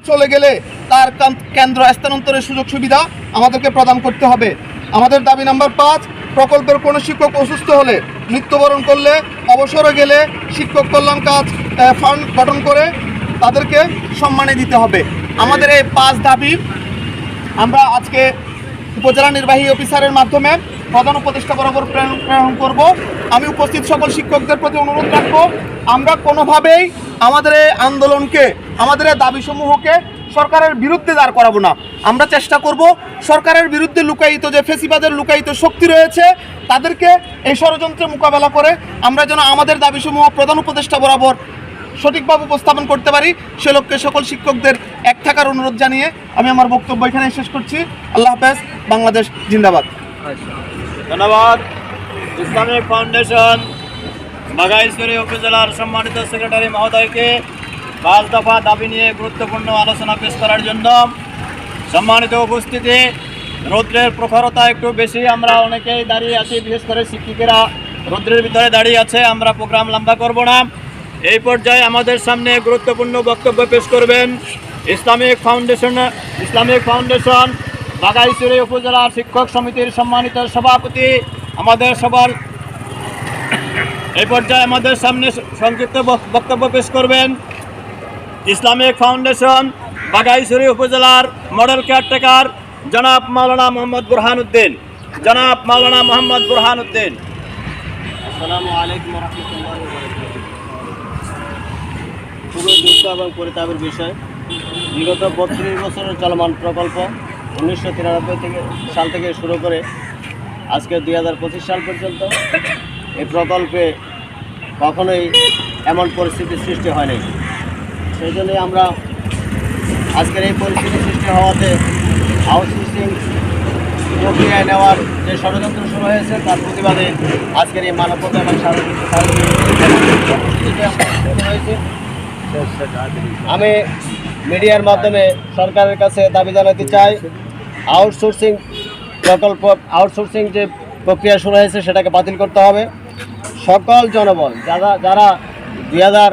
চলে গেলে তার কেন্দ্র স্থানান্তরের সুযোগ সুবিধা আমাদেরকে প্রদান করতে হবে। আমাদের দাবি নাম্বার পাঁচ, প্রকল্পের কোনো শিক্ষক অসুস্থ হলে মৃত্যুবরণ করলে অবসরে গেলে শিক্ষক কল্যাণ কাজ ফান্ড গঠন করে তাদেরকে সম্মানে দিতে হবে। আমাদের এই পাঁচ দাবি আমরা আজকে উপজেলা নির্বাহী অফিসারের মাধ্যমে প্রধান উপদেষ্টা বরাবর প্রেরণ করব। আমি উপস্থিত সকল শিক্ষকদের প্রতি অনুরোধ রাখব, আমরা কোনোভাবেই আমাদের এই আন্দোলনকে, আমাদের এই দাবিসমূহকে সরকারের বিরুদ্ধে দাঁড় করাবো না। আমরা চেষ্টা করব সরকারের বিরুদ্ধে লুকায়িত যে ফেসিবাদের লুকায়িত শক্তি রয়েছে, তাদেরকে এই ষড়যন্ত্রে মোকাবেলা করে আমরা যেন আমাদের দাবিসমূহ প্রধান উপদেষ্টা বরাবর সঠিকভাবে উপস্থাপন করতে পারি, সে লক্ষ্যে সকল শিক্ষকদের এক থাকার অনুরোধ জানিয়ে আমি আমার বক্তব্য এখানে শেষ করছি। আল্লাহ হাফেজ, বাংলাদেশ জিন্দাবাদ। ধন্যবাদ। ইসলামিক ফাউন্ডেশন, বাঘাইশ্বরী উপজেলার সম্মানিত সেক্রেটারি মহোদয়কে পাঁচ দফা দাবি নিয়ে গুরুত্বপূর্ণ আলোচনা পেশ করার জন্য সম্মানিত উপস্থিতি। রৌদ্রের প্রখরতা একটু বেশি, আমরা অনেকেই দাঁড়িয়ে আছি, বিশেষ করে শিক্ষিকেরা রৌদ্রের ভিতরে দাঁড়িয়ে আছে, আমরা প্রোগ্রাম লম্বা করব না। এই পর্যায়ে আমাদের সামনে গুরুত্বপূর্ণ বক্তব্য পেশ করবেন Islamic foundation Islamic foundation Baghaichhari উপজেলার শিক্ষক সমিতির সম্মানিত সভাপতি, আমাদের সবার এই পর্যায়ে আমাদের সামনে সংক্ষিপ্ত বক্তব্য পেশ করবেন। ইসলামিক ফাউন্ডেশন, বাগাইছড়ি উপজেলার মডেল কেয়ারটেকার জনাব মাওলানা মোহাম্মদ বুরহান উদ্দিন জনাব মাওলানা মোহাম্মদ বুরহান উদ্দিন খুবই দুঃখ এবং পরিতাপের বিষয়। বিগত বত্রিশ বছরের চলমান প্রকল্প উনিশশো তিরানব্বই থেকে সাল থেকে শুরু করে আজকে দুই হাজার পঁচিশ সাল পর্যন্ত এই প্রকল্পে কখনোই এমন পরিস্থিতির সৃষ্টি হয়নি। সেই জন্যই আমরা আজকের এই পরিস্থিতি সৃষ্টি হওয়াতে আউটসোর্সিং প্রক্রিয়ায় নেওয়ার যে ষড়যন্ত্র শুরু হয়েছে, তার প্রতিবাদে আজকের এই মানবতা এবং আমরা আমি মিডিয়ার মাধ্যমে সরকারের কাছে দাবি জানাতে চাই আউটসোর্সিং প্রকল্প, আউটসোর্সিং যে প্রক্রিয়া শুরু হয়েছে সেটাকে বাতিল করতে হবে। সকল জনবল, যারা যারা দুই হাজার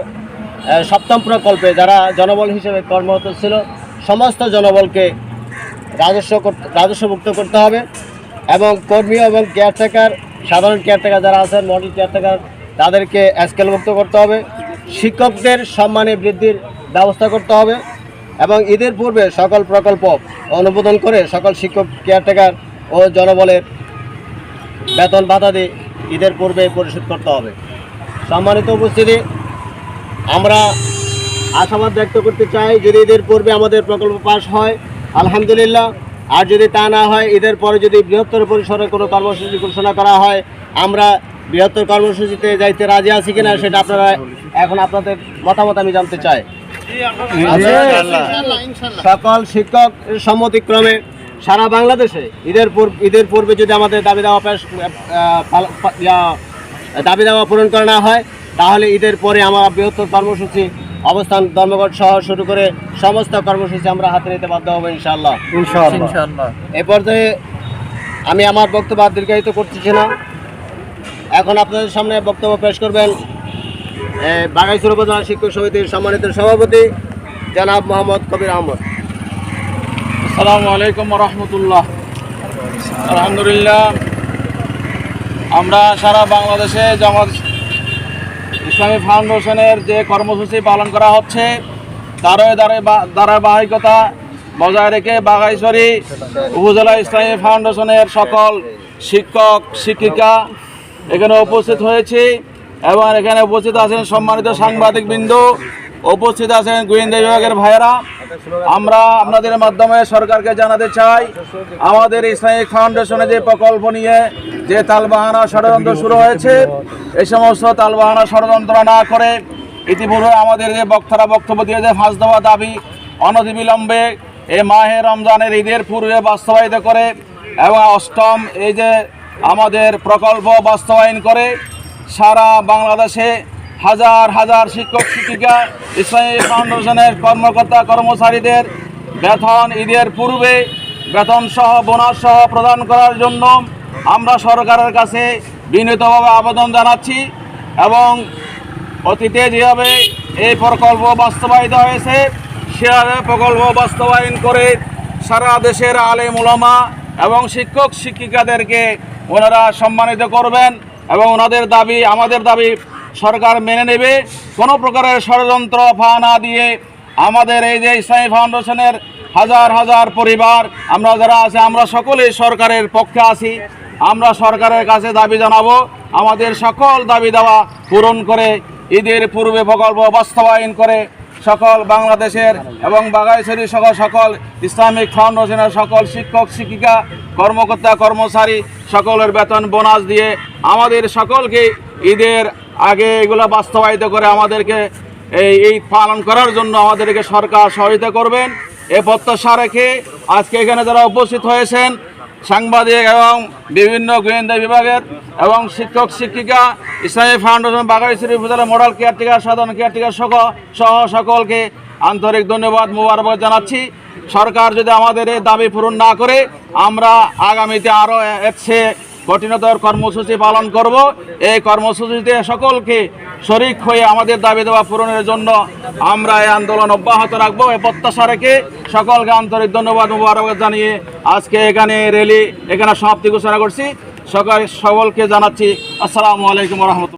সপ্তম প্রকল্পে যারা জনবল হিসেবে কর্মরত ছিল, সমস্ত জনবলকে রাজস্ব রাজস্বমুক্ত করতে হবে এবং কর্মী এবং কেয়ারটেকার সাধারণ কেয়ারটেকার যারা আছেন মডেল কেয়ারটেকার তাদেরকে স্কেলমুক্ত করতে হবে। শিক্ষকদের সম্মানে বৃদ্ধির ব্যবস্থা করতে হবে। এবং ঈদের পূর্বে সকল প্রকল্প অনুমোদন করে সকল শিক্ষক কেয়ারটেকার ও জনবলের বেতন ভাতা দিয়ে ঈদের পূর্বে পরিশোধ করতে হবে। সম্মানিত উপস্থিতি, আমরা আশাবাদ ব্যক্ত করতে চাই, যদি ঈদের পূর্বে আমাদের প্রকল্প পাশ হয়, আলহামদুলিল্লাহ। আর যদি তা না হয়, ঈদের পরে যদি বৃহত্তর পরিসরে কোনো কর্মসূচি ঘোষণা করা হয়, আমরা বৃহত্তর কর্মসূচিতে যাইতে রাজি আছি কিনা সেটা আপনারা এখন আপনাদের মতামত আমি জানতে চাই। সকল শিক্ষক সম্মতিক্রমে সারা বাংলাদেশে ঈদের পূর্ব ঈদের পূর্বে যদি আমাদের দাবি দেওয়া দাবি দেওয়া পূরণ করা না হয় তাহলে ঈদের পরে আমরা বৃহত্তর কর্মসূচি অবস্থান ধর্মঘট সহ শুরু করে সমস্ত কর্মসূচি আমরা হাতে নিতে বাধ্য হব ইনশাআল্লাহ। ইনশাআল্লাহ। এ পর্যায়ে আমি আমার বক্তব্য দীর্ঘায়িত করতেছি না। এখন আপনাদের সামনে বক্তব্য পেশ করবেন বাগাইছড়ি উপজেলা শিক্ষক সমিতির সম্মানিত সভাপতি জনাব মোহাম্মদ কবির আহমদ। আসসালামু আলাইকুম রহমতুল্লাহ। আলহামদুলিল্লাহ। আমরা সারা বাংলাদেশে জামাত ইসলামী ফাউন্ডেশনের যে কর্মসূচি পালন করা হচ্ছে ধারা- ধারাবাহিকতা বজায় রেখে বাঘাইছড়ি উপজেলা ইসলামী ফাউন্ডেশনের সকল শিক্ষক, শিক্ষিকা এখানে উপস্থিত হয়েছি। এবং এখানে উপস্থিত আছেন সম্মানিত সাংবাদিক বিন্দু উপস্থিত আছেন গোয়েন্দা বিভাগের ভাইয়েরা। আমরা আপনাদের মাধ্যমে সরকারকে জানাতে চাই, আমাদের ইসলামিক ফাউন্ডেশনে যে প্রকল্প নিয়ে যে তালবাহানা ষড়যন্ত্র শুরু হয়েছে এই সমস্ত তালবাহানা ষড়যন্ত্র না করে ইতিপূর্বে আমাদের যে বক্তারা বক্তব্য দিয়ে যে ফাঁস দেওয়া দাবি অনতিবিলম্বে এই মাহে রমজানের ঈদের পূর্বে বাস্তবায়িত করে এবং অষ্টম এই যে আমাদের প্রকল্প বাস্তবায়ন করে সারা বাংলাদেশে হাজার হাজার শিক্ষক, শিক্ষিকা, ইসলামী ফাউন্ডেশনের কর্মকর্তা, কর্মচারীদের বেতন ঈদের পূর্বে বেতন সহ, বোনাস সহ প্রদান করার জন্য আমরা সরকারের কাছে বিনীতভাবে আবেদন জানাচ্ছি এবং অতীতে যেভাবে এই প্রকল্প বাস্তবায়িত হয়েছে, সেভাবে প্রকল্প বাস্তবায়ন করে সারা দেশের আলেম ওলামা এবং শিক্ষক, শিক্ষিকাদেরকে ওনারা সম্মানিত করবেন। এবং ওনাদের দাবি, আমাদের দাবি সরকার মেনে নেবে। কোনো প্রকারের ষড়যন্ত্র ফা না দিয়ে আমাদের এই যে ইসলামী ফাউন্ডেশনের হাজার হাজার পরিবার, আমরা যারা আছে, আমরা সকলেই সরকারের পক্ষে আছি। আমরা সরকারের কাছে দাবি জানাব। আমাদের সকল দাবি দেওয়া পূরণ করে, ঈদের পূর্বে প্রকল্প বাস্তবায়ন করে সকল বাংলাদেশের এবং বাগাইছড়ি সহ সকল ইসলামিক ফাউন্ডেশনের সকল শিক্ষক, শিক্ষিকা, কর্মকর্তা, কর্মচারী সকলের বেতন বোনাস দিয়ে আমাদের সকলকে ঈদের আগে এগুলো বাস্তবায়িত করে আমাদেরকে এই এই পালন করার জন্য আমাদেরকে সরকার সহায়তা করবেন। এ প্রত্যাশা রেখে আজকে এখানে যারা উপস্থিত হয়েছেন সাংবাদিক এবং বিভিন্ন গোয়েন্দা বিভাগের এবং শিক্ষক, শিক্ষিকা, ইসলামী ফাউন্ডেশন বাগাইশ্রী উপজেলা মডেল কেয়ারটেকার সাধারণ কেয়ারটেকার সহ সহ সকলকে আন্তরিক ধন্যবাদ, মোবারকবাদ জানাচ্ছি। সরকার যদি আমাদের এই দাবি পূরণ না করে, আমরা আগামীতে আরও এর কঠিনতর কর্মসূচি পালন করব। এই কর্মসূচিতে সকলকে শরিক হয়ে আমাদের দাবি দেওয়া পূরণের জন্য আমরা এই আন্দোলন অব্যাহত রাখব। এই প্রত্যাশা রেখে সকলকে আন্তরিক ধন্যবাদ মুবারকবাদ জানিয়ে আজকে এখানে র্যালি এখানে সমাপ্তি ঘোষণা করছি। সকল সকলকে জানাচ্ছি, আসসালামু আলাইকুম রহমতুল্লাহ।